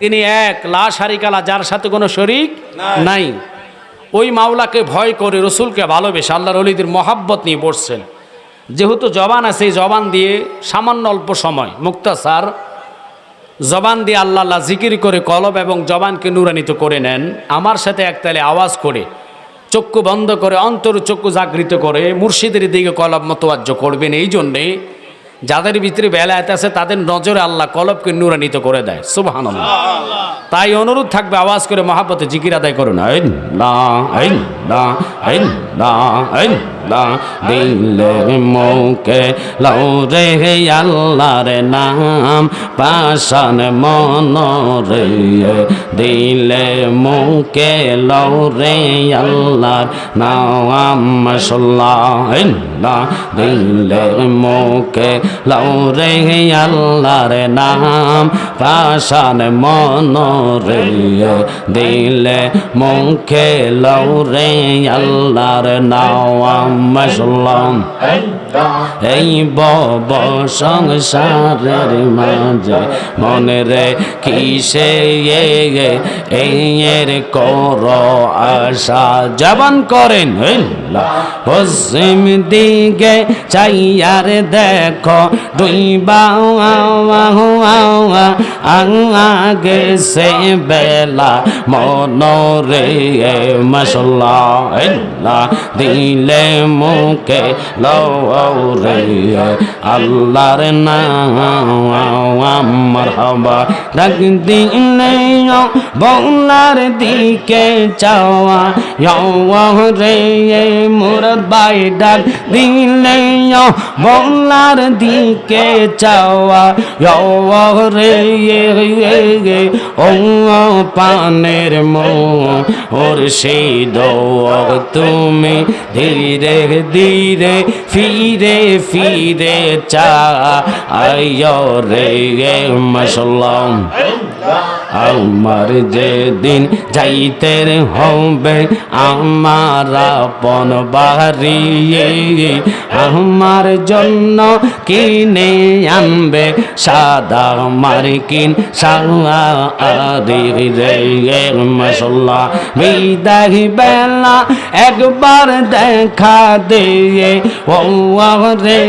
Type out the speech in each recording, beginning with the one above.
তিনি এক লা শারিকালা যার সাথে কোনো শরিক নাই। ওই মাওলাকে ভয় করে রসুলকে ভালোবেসে আল্লাহর অলিদের মহাব্বত নিয়ে বসছেন। যেহেতু জবান আছে এই জবান দিয়ে সামান্য অল্প সময় মুক্তা মুক্তাসার জবান দিয়ে আল্লাহ আল্লাহ জিকির করে কলব এবং জবানকে নুরানিত করে নেন। আমার সাথে একতালে আওয়াজ করে চক্ষু বন্ধ করে অন্তর চক্ষু জাগৃত করে মুর্শিদের দিকে কলব মতোয়াজ্য করবেন। এই জন্যে যাদের ভিতরে বেলায়েত আছে, তাদের নজরে আল্লাহ কলবকে নুরানিত করে দেয়। সুবহান তাই অনুরোধ থাকবে, আওয়াজ করে মহাব্বতে জিকির আদায় করুন আইন না। আইন না আইন না আইন লা দিলে মুখে লও রে আল্লাহর নাম পাশান মন রে দিলে মুখে লও রে আল্লাহর নাম লা দিলে মুখে লও রে আল্লাহর নাম পাশান মন রে দিলে মুখে লও রে আল্লাহর নাম। সাল্লাম এই বব সংসারের মাঝে মনে রে কিসে এই এর কর আশা জবান করেন পশ্চিম দিকে চাইয়ার দেখো ডুইবা আগে সে বেলা মন রে মশলা দিলে মুখে লও রে আল্লাহর নাম মারহাবা ডাক দিলে বংলার দিকে চাওয়া রে বাই ডাক দিলে বংলার দিকে চাওয়া রে ও পানের মো ওর সেই দোয়া তুমি ধীরে ধীরে, ফিরে ফিরে চা আয় রে মশলাম আমার যেদিন যাইতে হবে, আমার আপন বাড়ি। আমার জন্য কিনে আনবে সাদা মার্কিন সারি রে। মশলা বিদায় বেলা একবার দেখা দিয়ে, ও রে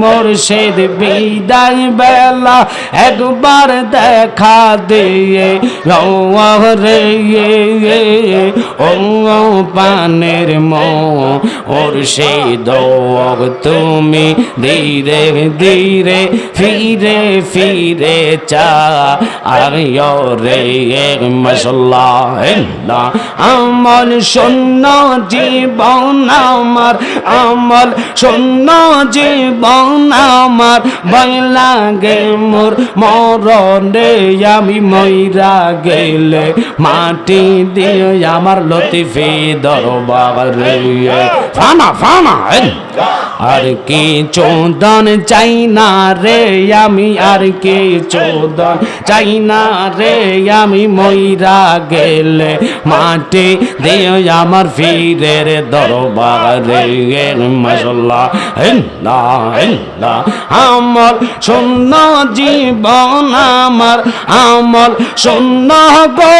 মোরশেদ, বিদায় বেলা একবার দেখা দিয়ে। রে ও পানের মো ওর সেই দোগ তুমি ধীরে ধীরে, ফিরে ফিরে চা। আয় রে মশলা আমল শূন্য জীবন আমার, আমল শূন্য জীবন আমার। ভয় লাগে মোর মরণে আমি মইরা গেলে মাটি দিয়ে আমার লতিফি দরবারে ফানা ফানা আর কি চোদন চাই না রে আমি, আর কি চোদন চাই না রে আমি। মইরা গেলে মাটি দিয়ে আমার ফিরের দরবারে মশলা হেন্দা হেন্দা আমল শূন্য জীবন আমার, আমল শূন্য গো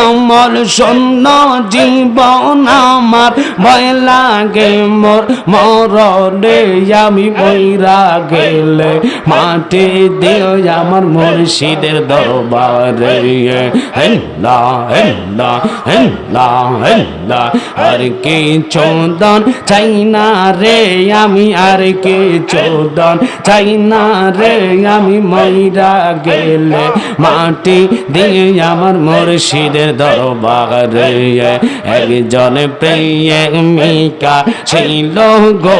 আমল শূন্য জীবন আমার ভয় লাগে, মোর মরণে আমি বইরা গেলে, মাটি দিও আমার মুর্শিদের দরবারে। হেন্দা হেন্দা হেন্দা হেন্দা আর কি চোদন চাই না রে, আমি আর কি চোদন চাই না রে, আমি মইরা গেলে মাটি দিয়ে আমার মুর্শিদের দরবারে। একজন প্রেমিকা ছিল গো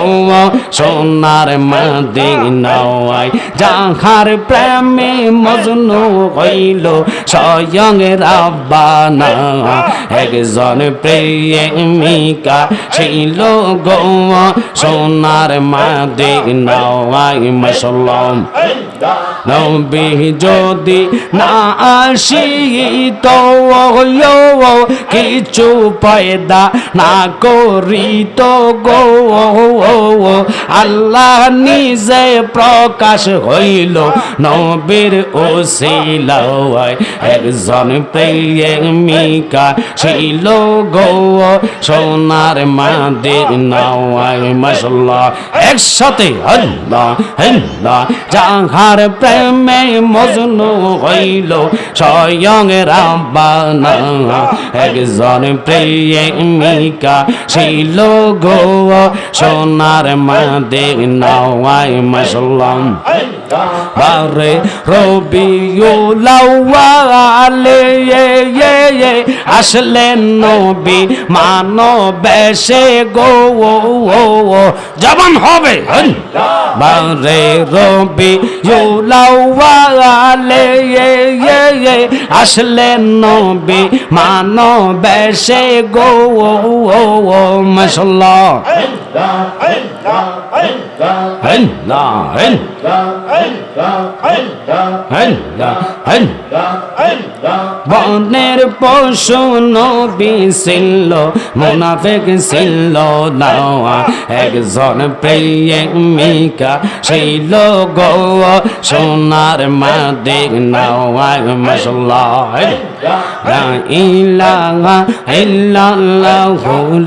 সোনার মাদিনাওয়াই যাহার প্রেমে মজনু হইল স্বয়ং রাব্বানা। একজন প্রেমিকা ছিল গো সোনার মাদে নওয়াই মসলম নবী যদি না আসি তো কিছু পয়দা না করি তো গো। আল্লাহ নিজে প্রকাশ হইল নবীর ওসিলায় একজন প্রেমিকা ছিল গো সোনার মাদের নাওয়ায় মশলা একসাথে আল্লাহ আল্লাহ, যাহার প্রেমে মজনু হইল, স্বয়ং রাব্বানা। একজন প্রেমিকা ছিল গো, সোনার মাদে নাওয়ায় মশলাম বারে রবিউলাওয়ালে আসলেন নবী মানবেশে গো জবান হবে। বারে রবি ইউলাওয়ালে আসলেন নবী মানবেশে গো মশলা হেল্লা হেল হেল্লা হেল বনের পশু নবী ছিল মুনাফিক ছিল নাওয়া। একজন প্রেমিকা ছিল গো সোনার মাদে নাওয়া মশলা লা ইলাহা ইল্লাল্লাহ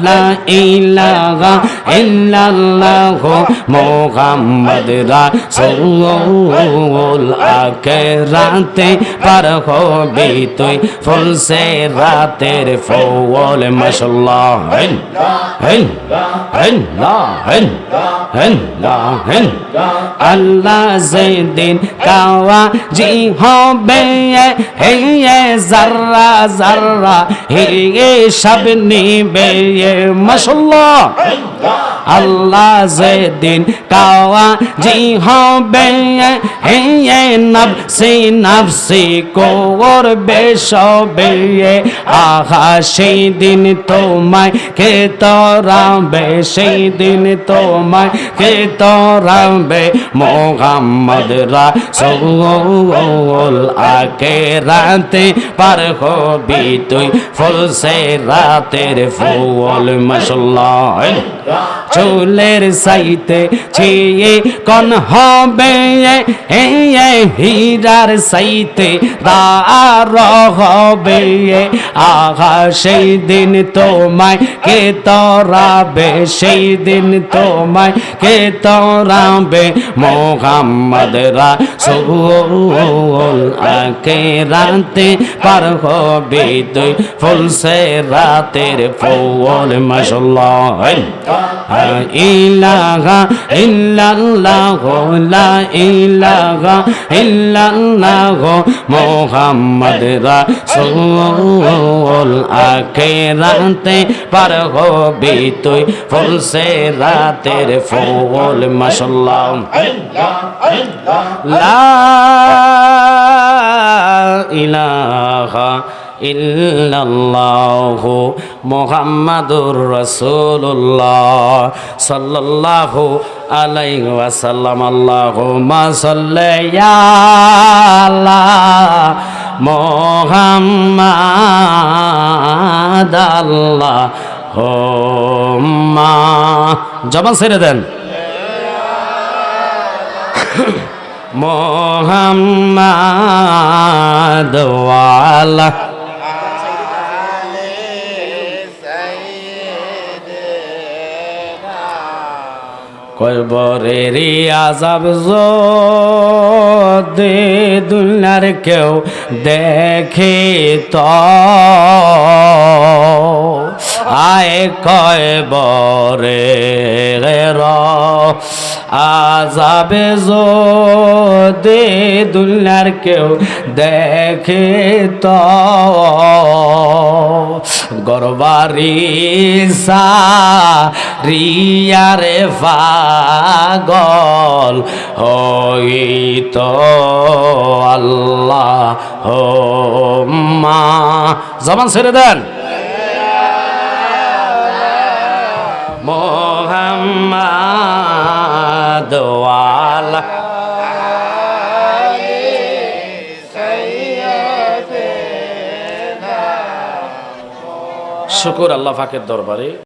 লা ইলাহা ইল্লাল্লাহ মোহাম্মদ রাসূল আকে রাতে পার হবি তুই। ফুল সে রাতের ফল মশলা হেন হেন হেন হেন হেন হেন। আল্লাহ যেদিন কাওয়া জি হবে, হে জাররা জাররা হে সব নিবে মশলা আল্লাহ যেদিন কাওয়া জি হবে, হে নফসি করবে সবে আহা সেই দিন তোমায়, কে তরাবে, সেই দিন তোমায়, কে তরাবে, মোহাম্মদ রাসূল। আকে রাতে পার হবি তুই, ফুল সে রাতের ফুল মশলা চুলের সাইতে ছিয়ে কন হবে হীরার সাইতে দার হবে আহা সেই দিন তোমায় কে তরাবে, সেই দিন তোমায় কে তরাবে, মোহাম্মদ রাসূল আকে রাতে পার হবে তুই ফুল সে রাতের ফুল মাশাল্লাহ ইলাহা ইল্লাল্লাহ, লা ইলাহা ইল্লাল্লাহ মুহাম্মদ রাসূল আখিরাতে পার হবি তুই ফুলসে রাতের ফুল মাশাল্লাহ লা ইলাহা ইল্লাল্লাহু মুহাম্মাদুর রাসূলুল্লাহ সাল্লাল্লাহু আলাইহি ওয়াসাল্লাম। আল্লাহুম্মা সাল্লি আলা মুহাম্মাদ। আল্লাহুম্মা জবান ছেড়ে দেন। মোহাম্মদ ওয়ালা কয়বরের আজাব দে দুনিয়ার কেউ দেখে তো আয় কয়বরে র আজাবে দে দুনিয়ার কেউ দেখে তো গরবারি সা রিয়ারে বল হইত। আল্লাহ মা জবান ছেড়ে দেন। মোহাম্মদ শুকুর আল্লাহ ফাকের দরবারে।